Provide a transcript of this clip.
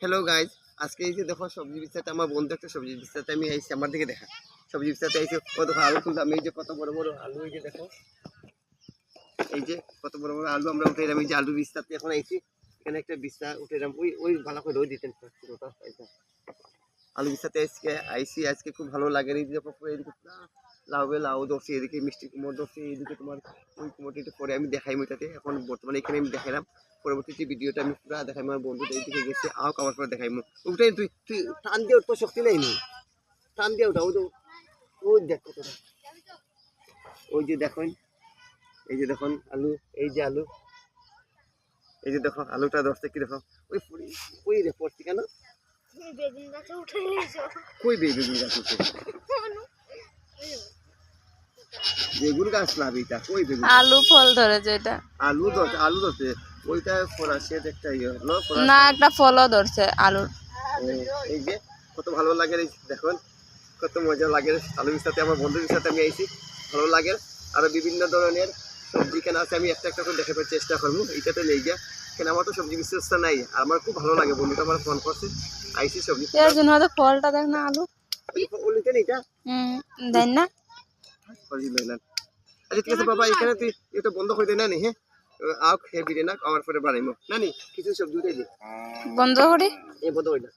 Hello guys আজকে এই যে দেখো সবজি বিস্তাতে আমার বন্ধু একটা সবজি বিস্তাতে আমি আইছি আমার দিকে দেখা। সবজি বিস্তাতে আইছি ও দেখো আলু তুললাম এই যে কত বড় বড় আলু এই যে দেখো। এই যে কত বড় বড় আলু আমরা উঠে এই যে আলু বিস্তাতে এখন আইছি। এখানে একটা বিস্তা উঠে এলাম ওই ওই ভালো করে রোদ দিতেন। আলু বিস্তাতে আজকে আইসি আজকে খুব ভালো লাগে এই যে পুরো এদিকে লাউবে লাউ ধরছে এদিকে মিষ্টি কুমড় ধরছে এদিকে তোমার ওই কুমড়টিতে পরে আমি দেখাই ওইটাতে এখন বর্তমানে এখানে আমি দেখালাম পরবর্তীতে ভিডিওটা আমি পুরো দেখাই আমার বন্ধুটা এইদিকে গেছে আও আমার পরে দেখাই ওটাই তুই তুই টান দিয়ে তো শক্তি নেই নি? টান দিয়ে ওটা ওই তো ওই দেখ কতটা। ওই যে দেখুন এই যে দেখুন আলু এই যে আলু। এই যে দেখো আলুটা ধরছে কি দেখো? ওই ওই রে পড়ছি কেন? বেগুন গাছে উঠে কই বেগুন গাছ উঠে? বেগুন গাছ এটা কই বেগুন? আলু ফল ধরেছে এটা। আলু ধরছে আলু ধরছে। ওইটা একটা ইয়ে হলো না একটা ফলও ধরছে আলুর। এই যে কত ভালো লাগে দেখুন কত মজা লাগে আলুর সাথে আমার বন্ধুদের সাথে আমি আইছি ভালো লাগে। আরও বিভিন্ন ধরনের সবজি কেনা আছে আমি একটা একটা করে দেখাবার চেষ্টা করব। এইটাতে লেগে গিয়া কেন আমার তো সবজি বিশেষটা নাই। আর আমার খুব ভালো লাগে বন্ধুটা আমার ফোন করছে আইসি সবজি ফলটা দেখ না আলু। ওলিতে হুম দেন না। আচ্ছা ঠিক আছে বাবা এখানে তুই এটা বন্ধ করে দে না নি হ্যাঁ আও খেয়ে ফিরে না আমার পরে বাড়াইমো। না নি কিছু উঠে দে। বন্ধ করে? এ বন্ধ হইলা